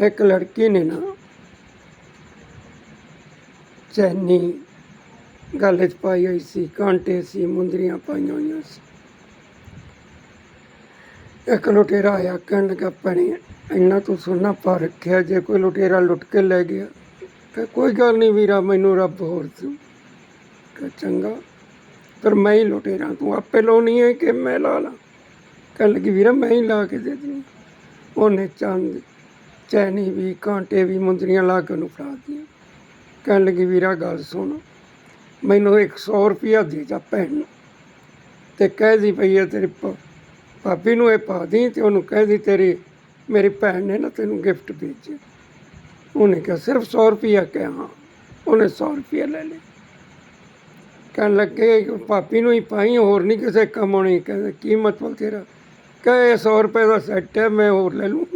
ਇੱਕ ਲੜਕੀ ਨੇ ਨਾ ਚੈਨੀ ਗਲ 'ਚ ਪਾਈ ਹੋਈ ਸੀ, ਕਾਂਟੇ ਸੀ, ਮੁੰਦਰੀਆਂ ਪਾਈਆਂ ਹੋਈਆਂ ਸੀ। ਇੱਕ ਲੁਟੇਰਾ ਆਇਆ, ਕਹਿਣ ਲੱਗਾ, ਭੈਣੇ, ਇੰਨਾ ਤੂੰ ਸੋਨਾ ਪਾ ਰੱਖਿਆ, ਜੇ ਕੋਈ ਲੁਟੇਰਾ ਲੁੱਟ ਕੇ ਲੈ ਗਿਆ ਕਿ ਕੋਈ ਗੱਲ ਨਹੀਂ ਵੀਰਾ, ਮੈਨੂੰ ਰੱਬ ਹੋਰ ਤੂੰ। ਕਿ ਚੰਗਾ, ਪਰ ਮੈਂ ਹੀ ਲੁਟੇਰਾ, ਤੂੰ ਆਪੇ ਲਾਉਣੀ ਹੈ ਕਿ ਮੈਂ ਲਾ ਲਾਂ? ਕਹਿਣ ਲੱਗੀ, ਵੀਰਾ, ਮੈਂ ਹੀ ਲਾ ਕੇ ਦੇ ਦੂੰ ਉਹਨੇ ਚੰਦ ਚੈਨੀ ਵੀ, ਕਾਂਟੇ ਵੀ, ਮੁੰਦਰੀਆਂ ਲਾ ਕੇ ਉਹਨੂੰ ਫੜਾ ਦਿੱਤੀਆਂ। ਕਹਿਣ ਲੱਗੀ, ਵੀਰਾ, ਗੱਲ ਸੁਣ। ਮੈਨੂੰ 100 ਰੁਪਇਆ ਦੇ ਜਾ ਭੈਣ ਨੂੰ। ਤੇ ਕਹਿ ਦੀ ਪਈ ਹੈ, ਤੇਰੀ ਭ- ਭਾਬੀ ਨੂੰ ਇਹ ਪਾ ਦੀ ਤੇ ਉਹਨੂੰ ਕਹਿ ਦੀ, ਤੇਰੀ, ਮੇਰੀ ਭੈਣ ਨੇ ਨਾ ਤੈਨੂੰ ਗਿਫਟ ਭੇਜਿਆ। ਉਹਨੇ ਕਿਹਾ, ਸਿਰਫ 100 ਰੁਪਇਆ ਕਿਹਾ, ਹਾਂ। ਉਹਨੇ 100 ਰੁਪਇਆ ਲੈ ਲਿਆ ਕਹਿਣ ਲੱਗੇ ਭਾਪੀ ਨੂੰ ਹੀ ਪਾਈ, ਹੋਰ ਨਹੀਂ ਕਿਸੇ ਕੰਮ ਆਉਣੀ। ਕਹਿੰਦਾ, ਕੀ ਮਤਲਬ ਤੇਰਾ? ਕਹੇ 100 ਰੁਪਏ ਦਾ ਸੈੱਟ ਹੈ, ਮੈਂ ਹੋਰ ਲੈ ਲੂੰ